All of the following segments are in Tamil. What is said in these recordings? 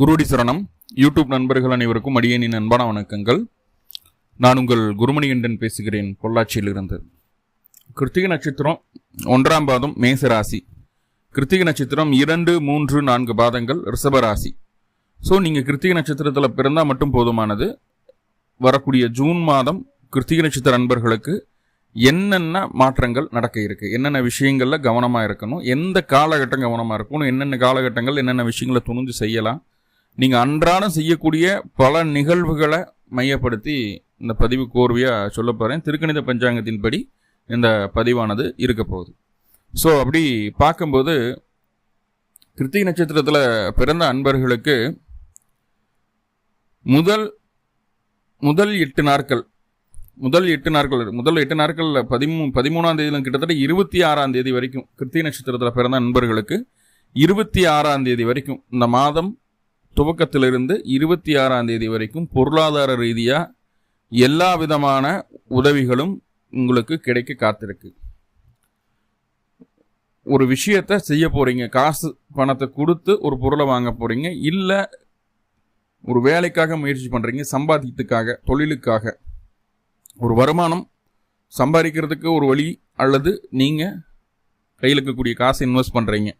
குருடி சரணம். யூடியூப் நண்பர்கள் அனைவருக்கும் அடியனின் அன்பான வணக்கங்கள். நான் உங்கள் குருமணிகண்டன் பேசுகிறேன் பொள்ளாச்சியிலிருந்து. கிருத்திக நட்சத்திரம் ஒன்றாம் பாதம் மேச ராசி கிருத்திக நட்சத்திரம் இரண்டு மூன்று நான்கு பாதங்கள் ரிஷப ராசி ஸோ நீங்கள் கிருத்திக நட்சத்திரத்தில் பிறந்தால் மட்டும் போதுமானது. வரக்கூடிய ஜூன் மாதம் கிருத்திக நட்சத்திர நண்பர்களுக்கு என்னென்ன மாற்றங்கள் நடக்க இருக்குது என்னென்ன விஷயங்களில் கவனமாக இருக்கணும்? எந்த காலகட்டம் கவனமாக இருக்கணும்? என்னென்ன காலகட்டங்கள் என்னென்ன விஷயங்களை துணிஞ்சு செய்யலாம்? நீங்கள் அன்றாடம் செய்யக்கூடிய பல நிகழ்வுகளை மையப்படுத்தி இந்த பதிவு கோர்வையாக சொல்ல போகிறேன் திருக்கணித பஞ்சாங்கத்தின்படி இந்த பதிவானது இருக்க போகுது. ஸோ அப்படி பார்க்கும்போது கிருத்திகை நட்சத்திரத்தில் பிறந்த அன்பர்களுக்கு முதல் முதல் எட்டு நாட்கள் முதல் எட்டு நாட்கள் முதல் எட்டு நாட்களில் பதிமூ பதிமூணாம் தேதியிலும் கிட்டத்தட்ட இருபத்தி ஆறாம் தேதி வரைக்கும் கிருத்திகை நட்சத்திரத்தில் பிறந்த நண்பர்களுக்கு இருபத்தி ஆறாம் தேதி வரைக்கும் இந்த மாதம் துவக்கத்திலிருந்து இருபத்தி ஆறாம் தேதி வரைக்கும் பொருளாதார ரீதியாக எல்லா விதமான உதவிகளும் உங்களுக்கு கிடைக்க காத்திருக்கு. ஒரு விஷயத்த செய்ய போகிறீங்க காசு பணத்தை கொடுத்து ஒரு பொருளை வாங்க போகிறீங்க இல்லை ஒரு வேலைக்காக முயற்சி பண்ணுறீங்க சம்பாதிக்கிறதுக்காக தொழிலுக்காக. ஒரு வருமானம் சம்பாதிக்கிறதுக்கு ஒரு வழி அல்லது நீங்கள் கையில் இருக்கக்கூடிய காசை இன்வெஸ்ட் பண்ணுறீங்க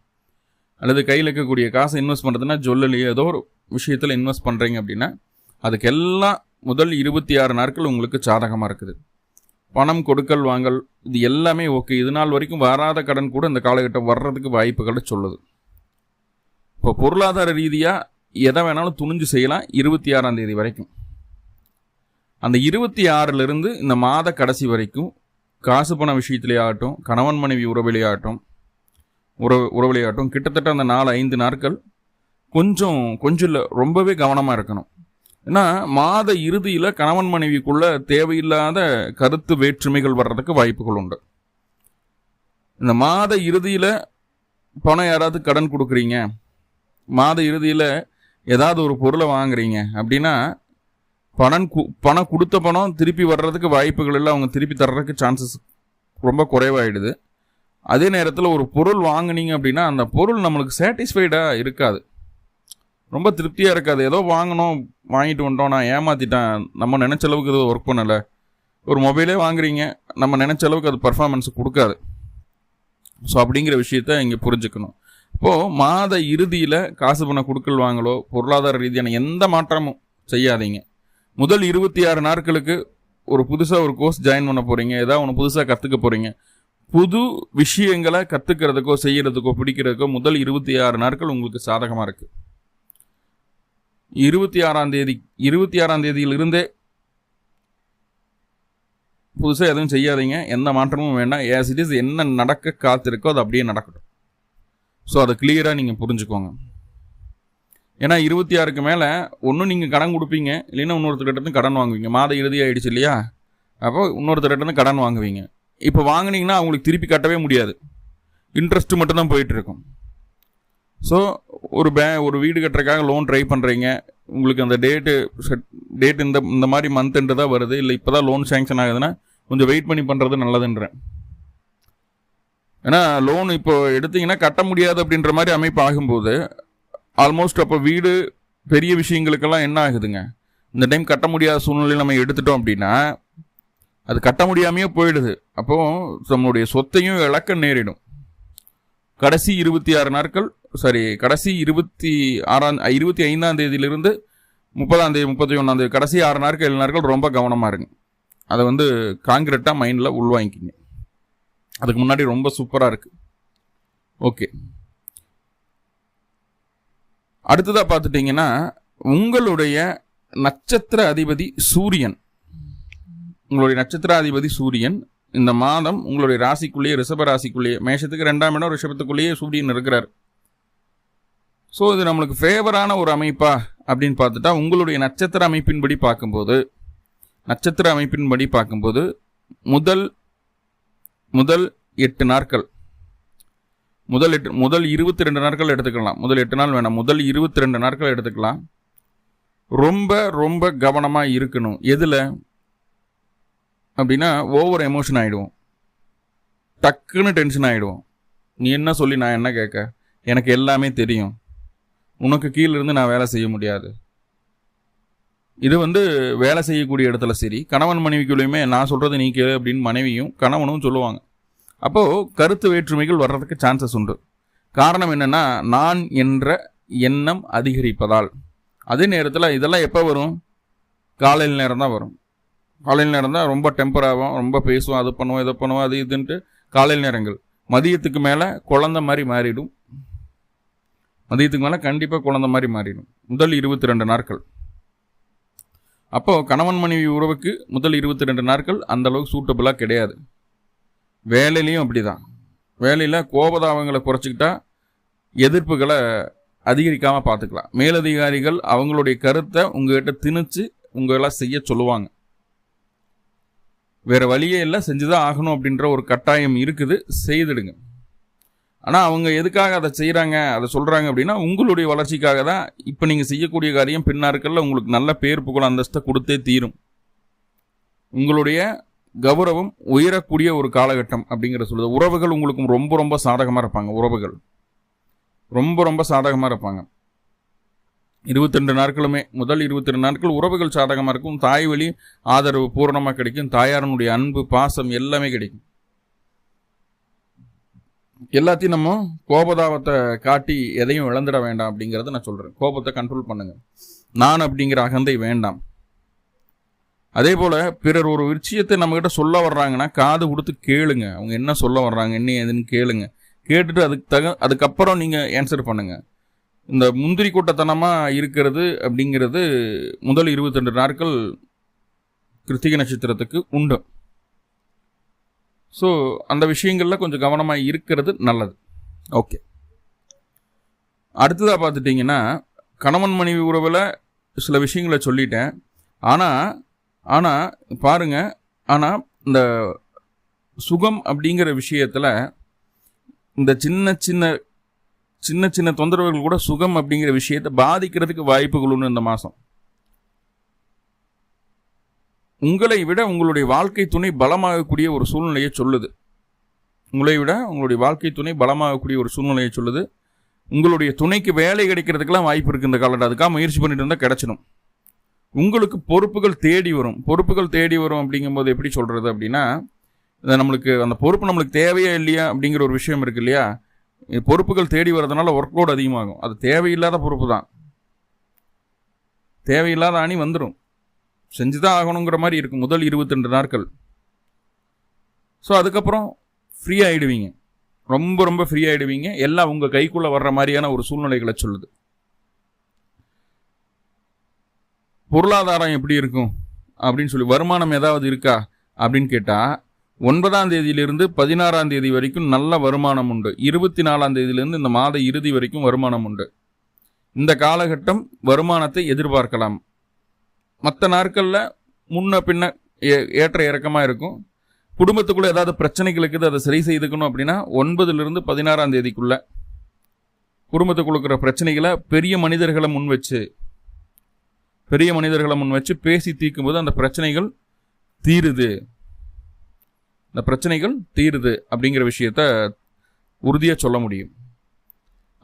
அல்லது கையில் இருக்கக்கூடிய காசை இன்வெஸ்ட் பண்ணுறதுன்னா ஜுவல்லரி ஏதோ ஒரு விஷயத்தில் இன்வெஸ்ட் பண்ணுறீங்க அப்படின்னா அதுக்கெல்லாம் முதல் இருபத்தி ஆறு நாட்கள் உங்களுக்கு சாதகமாக இருக்குது. பணம் கொடுக்கல் வாங்கல் இது எல்லாமே ஓகே இது நாள் வரைக்கும் வராத கடன் கூட இந்த காலகட்டம் வர்றதுக்கு வாய்ப்புகளை சொல்லுது. இப்போ பொருளாதார ரீதியாக எதை வேணாலும் துணிஞ்சு செய்யலாம் இருபத்தி ஆறாம் தேதி வரைக்கும். அந்த இருபத்தி ஆறிலிருந்து இந்த மாத கடைசி வரைக்கும் காசு பண விஷயத்திலே ஆகட்டும் கணவன் மனைவி உறவிலே ஆகட்டும் உறவு உறவிலையாட்டும் கிட்டத்தட்ட அந்த நாலு ஐந்து நாட்கள் கொஞ்சம் கொஞ்சம் இல்லை ரொம்பவே கவனமாக இருக்கணும். ஏன்னா மாத இறுதியில் கணவன் மனைவிக்குள்ள தேவையில்லாத கருத்து வேற்றுமைகள் வர்றதுக்கு வாய்ப்புகள் உண்டு. இந்த மாத இறுதியில் பணம் யாராவது கடன் கொடுக்குறீங்க. மாத இறுதியில் ஏதாவது ஒரு பொருளை வாங்குறீங்க. அப்படின்னா பணம் கு பணம் கொடுத்த பணம் திருப்பி வர்றதுக்கு வாய்ப்புகள் இல்லை அவங்க திருப்பி தர்றதுக்கு சான்சஸ் ரொம்ப குறைவாயிடுது. அதே நேரத்தில் ஒரு பொருள் வாங்குனீங்க அப்படின்னா அந்த பொருள் நம்மளுக்கு சாட்டிஸ்ஃபைடாக இருக்காது. ரொம்ப திருப்தியாக இருக்காது. ஏதோ வாங்கினோம் வாங்கிட்டு வந்துட்டோம் நான் ஏமாற்றிட்டேன் நம்ம நினச்ச அளவுக்கு இது ஒர்க் பண்ணலை. ஒரு மொபைலே வாங்குறீங்க நம்ம நினச்ச அளவுக்கு அது பர்ஃபார்மன்ஸ் கொடுக்காது. ஸோ அப்படிங்கிற விஷயத்த இங்கே புரிஞ்சுக்கணும். இப்போது மாத இறுதியில் காசு பண்ண கொடுக்கல் வாங்கலோ பொருளாதார ரீதியான எந்த மாற்றமும் செய்யாதீங்க. முதல் இருபத்தி ஆறு நாட்களுக்கு ஒரு புதுசாக ஒரு கோர்ஸ் ஜாயின் பண்ண போகிறீங்க ஏதாவது ஒன்று புதுசாக கற்றுக்க போகிறீங்க புது விஷயங்களை கற்றுக்கிறதுக்கோ செய்கிறதுக்கோ பிடிக்கிறதுக்கோ முதல் இருபத்தி ஆறு நாட்கள் உங்களுக்கு சாதகமாக இருக்குது இருபத்தி ஆறாம் தேதி இருபத்தி ஆறாம் தேதியிலிருந்தே புதுசாக எதுவும் செய்யாதீங்க. எந்த மாற்றமும் வேண்டாம். ஏஸ் இட் இஸ் என்ன நடக்க காத்திருக்கோ அது அப்படியே நடக்கட்டும். ஸோ அதை கிளியராக நீங்கள் புரிஞ்சுக்கோங்க. ஏன்னா இருபத்தி ஆறுக்கு மேலே ஒன்றும் நீங்கள் கடன் கொடுப்பீங்க. இல்லைன்னா இன்னொருத்தர்கிட்ட கடன் வாங்குவீங்க. மாத இறுதி ஆயிடுச்சு இல்லையா? அப்போ இன்னொருத்தர்கிட்ட கடன் வாங்குவீங்க. இப்போ வாங்கினீங்கன்னா அவங்களுக்கு திருப்பி கட்டவே முடியாது. இன்ட்ரெஸ்ட்டு மட்டும்தான் போயிட்டுருக்கும். ஸோ ஒரு பே ஒரு வீடு கட்டுறதுக்காக லோன் ட்ரை பண்ணுறீங்க உங்களுக்கு அந்த டேட்டு செட் டேட் இந்த இந்த மாதிரி மந்த் தான் வருது. இல்லை இப்போ தான் லோன் சேங்ஷன் ஆகுதுன்னா கொஞ்சம் வெயிட் பண்ணி பண்ணுறது நல்லதுன்றேன். ஏன்னா லோன் இப்போ எடுத்தீங்கன்னா கட்ட முடியாது அப்படின்ற மாதிரி அமைப்பு ஆகும்போது ஆல்மோஸ்ட் அப்போ வீடு பெரிய விஷயங்களுக்கெல்லாம் என்ன ஆகுதுங்க? இந்த டைம் கட்ட முடியாத சூழ்நிலையில் நம்ம எடுத்துட்டோம் அப்படின்னா அது கட்ட முடியாமையே போயிடுது. அப்போ நம்மளுடைய சொத்தையும் இழக்க நேரிடும். கடைசி இருபத்தி ஆறு நாட்கள் சாரி கடைசி இருபத்தி ஆறாம் இருபத்தி ஐந்தாம் தேதியிலிருந்து முப்பதாம் தேதி முப்பத்தி ஒன்றாம் தேதி கடைசி ஆறு நாட்கள் ஏழு நாட்கள் ரொம்ப கவனமாக இருங்க. அதை வந்து காங்கிரட்டாக மைண்டில் உள்வாங்கிக்கிங்க. அதுக்கு முன்னாடி ரொம்ப சூப்பராக இருக்குது ஓகே அடுத்ததாக பார்த்துட்டிங்கன்னா உங்களுடைய நட்சத்திர அதிபதி சூரியன். உங்களுடைய நட்சத்திராதிபதி சூரியன் இந்த மாதம் உங்களுடைய ராசிக்குள்ளேயே ரிஷப ராசிக்குள்ளேயே மேஷத்துக்கு ரெண்டாம் இடம் ரிஷபத்துக்குள்ளேயே சூரியன் இருக்கிறார். ஸோ இது நம்மளுக்கு ஃபேவரான ஒரு அமைப்பா அப்படின்னு பார்த்துட்டா உங்களுடைய நட்சத்திர அமைப்பின்படி பார்க்கும்போது நட்சத்திர அமைப்பின்படி பார்க்கும்போது முதல் முதல் எட்டு நாட்கள் முதல் எட்டு முதல் இருபத்தி ரெண்டு நாட்கள் எடுத்துக்கலாம். முதல் எட்டு நாள் வேணாம் முதல் இருபத்தி ரெண்டு நாட்கள் எடுத்துக்கலாம். ரொம்ப ரொம்ப கவனமாக இருக்கணும். எதில்? அப்படின்னா ஓவர் எமோஷன் ஆகிடுவோம் டக்குன்னு டென்ஷன் ஆகிடுவோம் நீ என்ன சொல்லி நான் என்ன கேட்க? எனக்கு எல்லாமே தெரியும். உனக்கு கீழிருந்து நான் வேலை செய்ய முடியாது. இது வந்து வேலை செய்யக்கூடிய இடத்துல சரி. கணவன் மனைவிக்குள்ளேயுமே நான் சொல்கிறது நீ கேளு அப்படின்னு மனைவியும் கணவனும் சொல்லுவாங்க. அப்போது கருத்து வேற்றுமைகள் வர்றதுக்கு சான்சஸ் உண்டு. காரணம் என்னென்னா நான் என்ற எண்ணம் அதிகரிப்பதால். அதே நேரத்தில் இதெல்லாம் எப்போ வரும்? காலையில் நேரம் தான் வரும். காலையில் நேரம் தான் ரொம்ப டெம்பர் ஆகும் ரொம்ப பேசுவோம் அது பண்ணுவோம் இதை பண்ணுவோம் அது இதுன்ட்டு காலையில் நேரங்கள். மதியத்துக்கு மேலே குழந்த மாதிரி மாறிடும். மதியத்துக்கு மேலே கண்டிப்பாக குழந்த மாதிரி மாறிடும். முதல் இருபத்தி ரெண்டு நாட்கள். அப்போது கணவன் மனைவி உறவுக்கு முதல் இருபத்தி ரெண்டு நாட்கள் அந்தளவுக்கு சூட்டபுளாக கிடையாது. வேலையிலையும் அப்படி தான் வேலையில் கோபதாபங்களை குறைச்சிக்கிட்டா எதிர்ப்புகளை அதிகரிக்காமல் பார்த்துக்கலாம். மேலதிகாரிகள் அவங்களுடைய கருத்தை உங்கள்கிட்ட திணிச்சு உங்களால் செய்ய சொல்லுவாங்க. வேறு வழியே இல்லை செஞ்சு தான் ஆகணும் அப்படின்ற ஒரு கட்டாயம் இருக்குது. செய்துடுங்க. ஆனால் அவங்க எதுக்காக அதை செய்கிறாங்க அதை சொல்கிறாங்க அப்படின்னா உங்களுடைய வளர்ச்சிக்காக தான் இப்போ நீங்கள் செய்யக்கூடிய காரியம் பின்னாருக்கல்ல உங்களுக்கு நல்ல பேர் புகழ் அந்தஸ்தை கொடுத்தே தீரும். உங்களுடைய கௌரவம் உயரக்கூடிய ஒரு காலகட்டம் அப்படிங்கிற சொல்லுது. உறவுகள் உங்களுக்கு ரொம்ப ரொம்ப சாதகமாக இருப்பாங்க உறவுகள். ரொம்ப ரொம்ப சாதகமாக இருப்பாங்க. இருபத்தி ரெண்டு நாட்களுமே முதல் இருபத்தி ரெண்டு நாட்கள் உறவுகள் சாதகமாக இருக்கும். தாய் வழி ஆதரவு பூரணமாக கிடைக்கும். தாயாரனுடைய அன்பு பாசம் எல்லாமே கிடைக்கும். எல்லாத்தையும் நம்ம கோபதாபத்தை காட்டி எதையும் இழந்துட வேண்டாம் அப்படிங்கிறத நான் சொல்கிறேன் கோபத்தை கண்ட்ரோல் பண்ணுங்க. நான் அப்படிங்கிற அகந்தை வேண்டாம். அதே போல் பிறர் ஒரு விஷயத்தை நம்மக்கிட்ட சொல்ல வர்றாங்கன்னா காது கொடுத்து கேளுங்க. அவங்க என்ன சொல்ல வர்றாங்க என்ன ஏதுன்னு கேளுங்க. கேட்டுட்டு அதுக்கு தக அதுக்கப்புறம் நீங்கள் ஆன்சர் பண்ணுங்கள் இந்த முந்திரி கூட்டத்தனமாக இருக்கிறது அப்படிங்கிறது முதல் இருபத்தெண்டு நாட்கள் கிருத்திகை நட்சத்திரத்துக்கு உண்டு. ஸோ அந்த விஷயங்களில் கொஞ்சம் கவனமாக இருக்கிறது நல்லது. ஓகே அடுத்ததாக பார்த்துட்டிங்கன்னா கணவன் மனைவி உறவில் சில விஷயங்களை சொல்லிட்டேன். ஆனால் ஆனால் பாருங்கள் ஆனால் இந்த சுகம் அப்படிங்கிற விஷயத்தில் இந்த சின்ன சின்ன சின்ன சின்ன தொந்தரவுகள் கூட சுகம் அப்படிங்கிற விஷயத்தை பாதிக்கிறதுக்கு வாய்ப்புகள் ஒன்று இந்த மாதம் உங்களை விட உங்களுடைய வாழ்க்கை துணை பலமாகக்கூடிய ஒரு சூழ்நிலையை சொல்லுது. உங்களை விட உங்களுடைய வாழ்க்கை துணை பலமாகக்கூடிய ஒரு சூழ்நிலையை சொல்லுது. உங்களுடைய துணைக்கு வேலை கிடைக்கிறதுக்கெல்லாம் வாய்ப்பு இருக்குது இந்த காலத்தில் அதுக்காக முயற்சி பண்ணிட்டு இருந்தால் கிடச்சிடும். உங்களுக்கு பொறுப்புகள் தேடி வரும். பொறுப்புகள் தேடி வரும் அப்படிங்கும்போது எப்படி சொல்கிறது அப்படின்னா நம்மளுக்கு அந்த பொறுப்பு நம்மளுக்கு தேவையா இல்லையா அப்படிங்கிற ஒரு விஷயம் இருக்கு இல்லையா? பொறுப்புகள் தேடி வர்றதுனால ஒர்க் லோடு அதிகமாகும். அது தேவையில்லாத பொறுப்பு தான். தேவையில்லாத அணி வந்துடும் செஞ்சு தான் ஆகணுங்கிற மாதிரி இருக்கும். முதல் இருபத்தெண்டு நாட்கள். ஸோ அதுக்கப்புறம் ஃப்ரீ ஆகிடுவீங்க ரொம்ப ரொம்ப ஃப்ரீ ஆகிடுவீங்க எல்லாம் உங்கள் கைக்குள்ளே வர்ற மாதிரியான ஒரு சூழ்நிலைகளை சொல்லுது. பொருளாதாரம் எப்படி இருக்கும்? அப்படின்னு சொல்லி வருமானம் ஏதாவது இருக்கா? அப்படின்னு கேட்டால் ஒன்பதாம் தேதியிலிருந்து பதினாறாம் தேதி வரைக்கும் நல்ல வருமானம் உண்டு. இருபத்தி நாலாம் தேதியிலிருந்து இந்த மாத இறுதி வரைக்கும் வருமானம் உண்டு. இந்த காலகட்டம் வருமானத்தை எதிர்பார்க்கலாம். மற்ற நாட்களில் முன்ன பின்ன ஏற்ற இறக்கமாக இருக்கும். குடும்பத்துக்குள்ளே ஏதாவது பிரச்சனைகள் இருக்குது அதை சரி செய்துக்கணும் அப்படின்னா ஒன்பதுலேருந்து பதினாறாம் தேதிக்குள்ளே குடும்பத்துக்குள்ள இருக்கிற பிரச்சனைகளை பெரிய மனிதர்களை முன் வச்சு பெரிய மனிதர்களை முன் வச்சு பேசி தீர்க்கும் போது அந்த பிரச்சனைகள் தீருது. இந்த பிரச்சனைகள் தீருது அப்படிங்கிற விஷயத்த உறுதியாக சொல்ல முடியும்.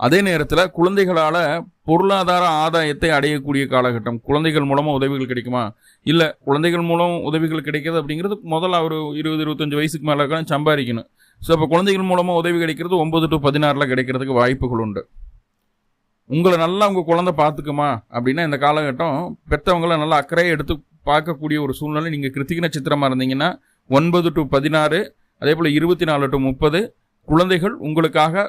அதே நேரத்தில் குழந்தைகளால் பொருளாதார ஆதாயத்தை அடையக்கூடிய காலகட்டம் குழந்தைகள் மூலமாக உதவிகள் கிடைக்குமா? இல்லை குழந்தைகள் மூலம் உதவிகள் கிடைக்கிறது அப்படிங்கிறது முதல்ல ஒரு இருபது இருபத்தஞ்சு வயசுக்கு மேலே சம்பாதிக்கணும். ஸோ அப்போ குழந்தைகள் மூலமாக உதவி கிடைக்கிறது ஒம்பது டு பதினாறில் கிடைக்கிறதுக்கு வாய்ப்புகள் உண்டு. உங்களை நல்லா உங்கள் குழந்தை பார்த்துக்குமா அப்படின்னா இந்த காலகட்டம் பெற்றவங்களை நல்லா அக்கறையை எடுத்து பார்க்கக்கூடிய ஒரு சூழ்நிலை நீங்கள் கிருத்திக நட்சத்திரமாக இருந்தீங்கன்னா ஒன்பது டு பதினாறு அதே போல் இருபத்தி நாலு டு முப்பது. குழந்தைகள் உங்களுக்காக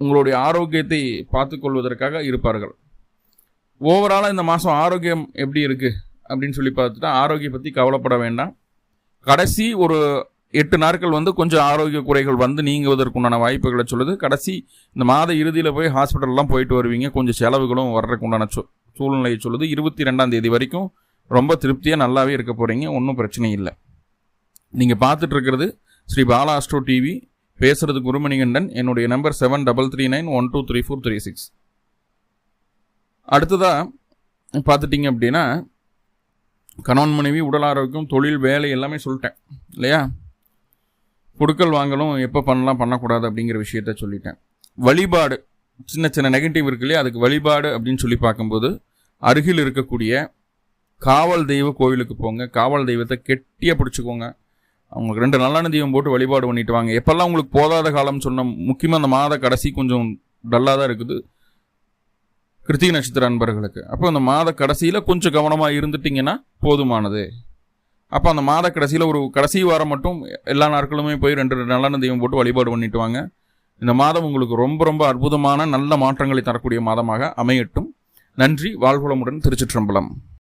உங்களுடைய ஆரோக்கியத்தை பார்த்து கொள்வதற்காக இருப்பார்கள். ஓவராலாக இந்த மாதம் ஆரோக்கியம் எப்படி இருக்குது அப்படின்னு சொல்லி பார்த்துட்டா ஆரோக்கியம் பற்றி கவலைப்பட வேண்டாம். கடைசி ஒரு எட்டு நாட்கள் வந்து கொஞ்சம் ஆரோக்கிய குறைகள் வந்து நீங்குவதற்குண்டான வாய்ப்புகளை சொல்லுது. கடைசி இந்த மாத இறுதியில் போய் ஹாஸ்பிட்டல்லாம் போயிட்டு வருவீங்க. கொஞ்சம் செலவுகளும் வர்றதுக்கு உண்டான சூழ்நிலையை சொல்லுது. இருபத்தி ரெண்டாம் தேதி வரைக்கும் ரொம்ப திருப்தியாக நல்லாவே இருக்க போகிறீங்க ஒன்றும் பிரச்சனை இல்லை. நீங்கள் பார்த்துட்டு இருக்கிறது ஸ்ரீ பாலா அஸ்ட்ரோ டிவி பேசுகிறது குருமணிகண்டன் என்னுடைய number seven double three nine one two three four three six அடுத்ததாக பார்த்துட்டிங்க அப்படின்னா கணவன் மனைவி உடல் ஆரோக்கியம் தொழில் வேலை எல்லாமே சொல்லிட்டேன் இல்லையா? கொடுக்கல் வாங்கலும் எப்போ பண்ணலாம் பண்ணக்கூடாது அப்படிங்கிற விஷயத்த சொல்லிட்டேன். வழிபாடு சின்ன சின்ன நெகட்டிவ் இருக்கு இல்லையா? அதுக்கு வழிபாடு அப்படின்னு சொல்லி பார்க்கும்போது அருகில் இருக்கக்கூடிய காவல் தெய்வ கோவிலுக்கு போங்க. காவல் தெய்வத்தை கெட்டியாக பிடிச்சிக்கோங்க. அவங்களுக்கு ரெண்டு நல்லெண்ண தீபம் போட்டு வழிபாடு பண்ணிட்டு வாங்க. எப்பெல்லாம் உங்களுக்கு போதாத காலம் சொன்ன முக்கியமாக அந்த மாத கடைசி கொஞ்சம் டல்லாக தான் இருக்குது. கிருத்திக நட்சத்திர அன்பர்களுக்கு. அப்போ அந்த மாத கடைசியில் கொஞ்சம் கவனமாக இருந்துட்டிங்கன்னா போதுமானது. அப்போ அந்த மாத கடைசியில் ஒரு கடைசி வாரம் மட்டும் எல்லா நாட்களுமே போய் ரெண்டு ரெண்டு நல்லெண்ண தெய்வம் போட்டு வழிபாடு பண்ணிட்டு வாங்க. இந்த மாதம் உங்களுக்கு ரொம்ப ரொம்ப அற்புதமான நல்ல மாற்றங்களை தரக்கூடிய மாதமாக அமையட்டும். நன்றி. வாழ்வுளமுடன் திருச்சிற்றம்பலம்.